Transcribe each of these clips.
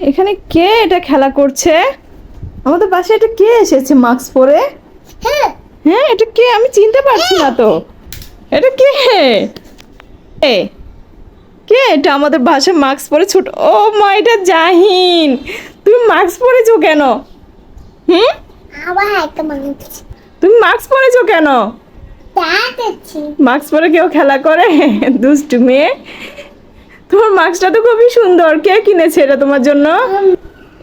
এখানে কে এটা খেলা করছে? আমাদের পাশে এটা কে এসেছে মাস্ক পরে? হ্যাঁ। হ্যাঁ এটা কে? আমি চিনতে পারছি না তো। এটা কে? এ কে এটা? আমাদের বাসায় মাস্ক পরে ছোট ও মা এটা জাহিন। তুমি মাস্ক পরেছো কেন? হুম? আবার একটা মানুষ তুমি মাস্ক পরেছো কেন? মাস্ক পরে কেউ খেলা করে? দুষ্টু মেয়ে। তোমার মাস্কটা তো খুবই সুন্দর। কে কিনেছে এটা তোমার জন্য?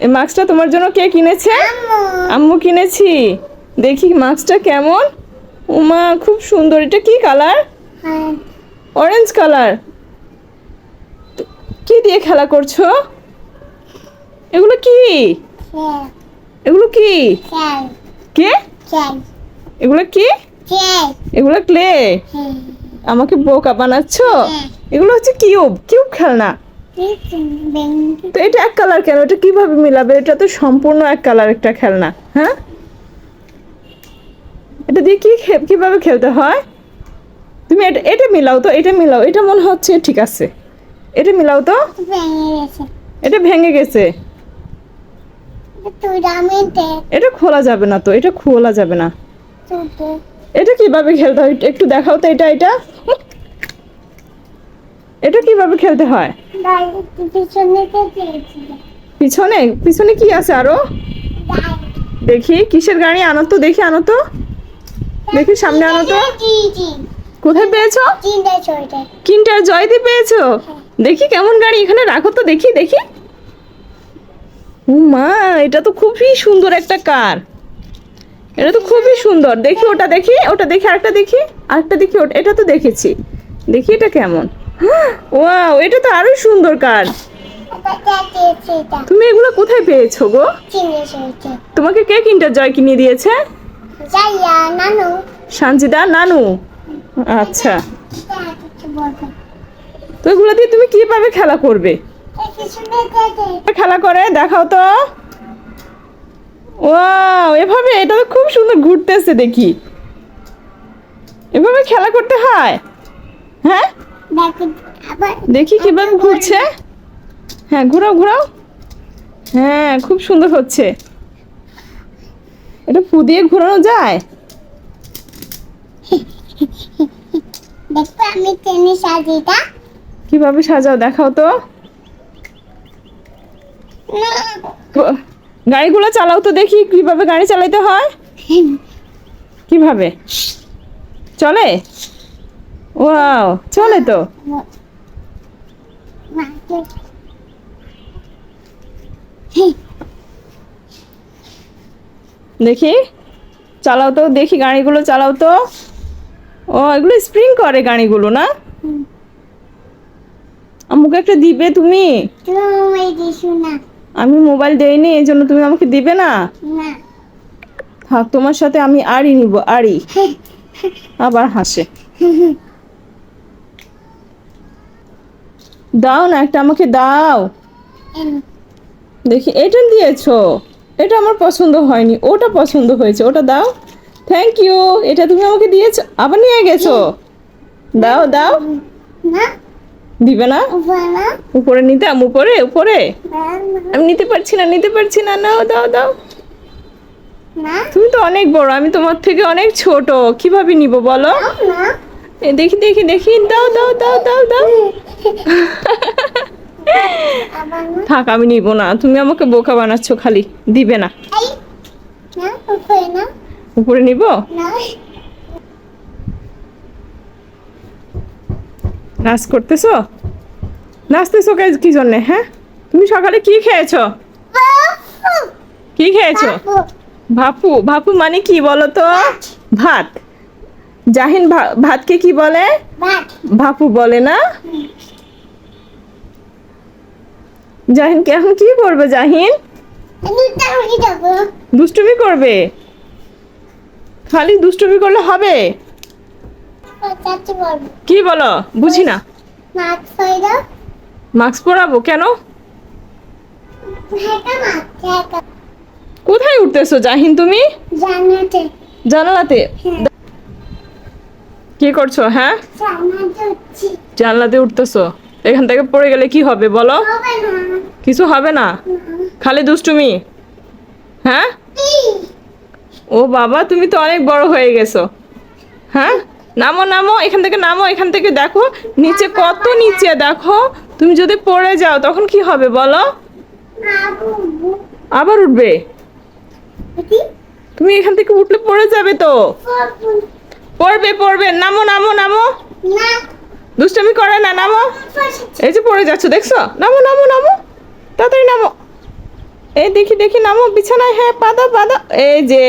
এই মাস্কটা তোমার জন্য কে কিনেছে? আম্মু কিনেছি। দেখি মাস্কটা কেমন? উমা খুব সুন্দর। এটা কি কালার? হ্যাঁ অরেঞ্জ কালার। কি দিয়ে খেলা করছ? এগুলো কি? এগুলো কি? কে? এগুলো কি? এগুলো ক্লে? আমাকে বোকা বানাচ্ছ। এগুলো হচ্ছে কিউব কিউব খেলনা। তো এটা এক কালার কেন? এটা কীভাবে মিলাবে? এটা তো সম্পূর্ণ এক কালার একটা খেলনা হ্যাঁ? এটা দিয়ে কি কীভাবে খেলতে হয়? তুমি এটা এটা মিলাও তো এটা মিলাও। এটা মনে হচ্ছে ঠিক আছে। এটা মিলাও তো? এটা ভেঙে গেছে। এটা খোলা যাবে না তো এটা খোলা যাবে না। এটা কীভাবে খেলতে হয়? একটু দেখাও তো এটা এটা। এটা কীভাবে খেলতে হয়? পিছনে পিছনে? কি আছে আরও? দেখি কিসের গাড়ি? আনো তো দেখি আনো তো। দেখি সামনে আনো তো। কোথায় পেয়েছ? কিন্টার জয়দি পেয়েছ? দেখি কেমন গাড়ি? এখানে রাখো তো দেখি দেখি। মা এটা তো খুবই সুন্দর একটা কার। এটা তো খুবই সুন্দর। দেখি ওটা দেখি ওটা দেখি আরেকটা দেখি আরেকটা দেখি ওটা এটা তো দেখেছি। দেখি এটা কেমন। ওয়াও এটা তো আরও সুন্দর এটা তুমি এগুলো কোথায় পেয়েছ গো? তোমাকে কে কিন্টার জয় কিনে দিয়েছে? সানজিদা, নানু। আচ্ছা। তো এগুলো দিয়ে তুমি কীভাবে খেলা করবে? খেলা করে, দেখাও তো। ওয়াও এভাবে, এটা তো খুব সুন্দর ঘুরতেছে দেখি। এভাবে খেলা করতে হয়? হ্যাঁ? দেখো কীভাবে ঘুরছে। হ্যাঁ ঘোরাও ঘোরাও। হ্যাঁ খুব সুন্দর হচ্ছে। এটা ফু দিয়ে ঘোরানো যায়? আমি টেনে সাজিটা কীভাবে সাজাও, দেখাও তো। গাড়িগুলো চালাও তো দেখি, কীভাবে গাড়ি চালাইতে হয়। কীভাবে? চলে? ওয়াও চলে তো। দেখি, চালাও তো, দেখি গাড়িগুলো চালাও তো। ও, এগুলো স্প্রিং করে গাড়িগুলো না? আমাকে একটা দিবে তুমি? আমি মোবাইল দেইনি, এই জন্য তুমি আমাকে দিবে না না? থাক, তোমার সাথে আমি আড়ি নিব, আড়ি। আবার হাসে। দাও না একটা আমাকে দাও। দেখি এটা দিয়েছ? এটা আমার পছন্দ হয়নি ওটা পছন্দ হয়েছে ওটা দাও। থ্যাংক ইউ এটা তুমি আমাকে দিয়েছ আবার নিয়ে গেছো? দাও দাও। দিবে না? উপরে নিতাম উপরে উপরে আমি নিতে পারছি না নিতে পারছি না নাও দাও দাও। তুমি তো অনেক বড় আমি তোমার থেকে অনেক ছোট কীভাবে নিব বলো? দেখি দেখি দেখি। দাও দাও দাও দাও দাও। থাক আমি নিব না। তুমি আমাকে বোকা বানাচ্ছ খালি। দিবে না। উপরে নিব? নাচ করতেছো? নাচতেছো কে- কি জন্যে হ্যাঁ? তুমি সকালে কি খেয়েছো? কি খেয়েছো? ভাপু ভাপু মানে কি বলো তো? ভাত। জাহিন ভাতকে কি বলে? ভাপু বলে না? জাহিন এখন কি করবে জাহিন? দুষ্টুমি করবে? খালি দুষ্টুমি করলে হবে? কি বলো? বুঝি না। মাস্ক পরাবো কেন? কোথায় উঠতেছো জাহিন তুমি? জানালাতে। কি করছ হ্যাঁ? জানলাতে উঠতেছো। এখান থেকে পড়ে গেলে কি হবে বলো? কিছু হবে না? খালি দুষ্টুমি? হ্যাঁ? ও বাবা, তুমি তো অনেক বড় হয়ে গেছো। হ্যাঁ? নামো নামো, এখান থেকে নামো, এখান থেকে দেখো। নিচে কত নিচে দেখো। তুমি যদি পড়ে যাও, তখন কি হবে বলো? আবার উঠবে? তুমি এখান থেকে উঠলে পড়ে যাবে তো। পড়বে পড়বে। নামো নামো নামো। না। দুষ্টামি করে না নামো। এই যে পড়ে যাচ্ছ দেখছ? নামো নামো নামো। তাড়াতাড়ি নামো। এই দেখি দেখি নামো। বিছানায় হ্যাঁ পাদা পাদা। এই যে।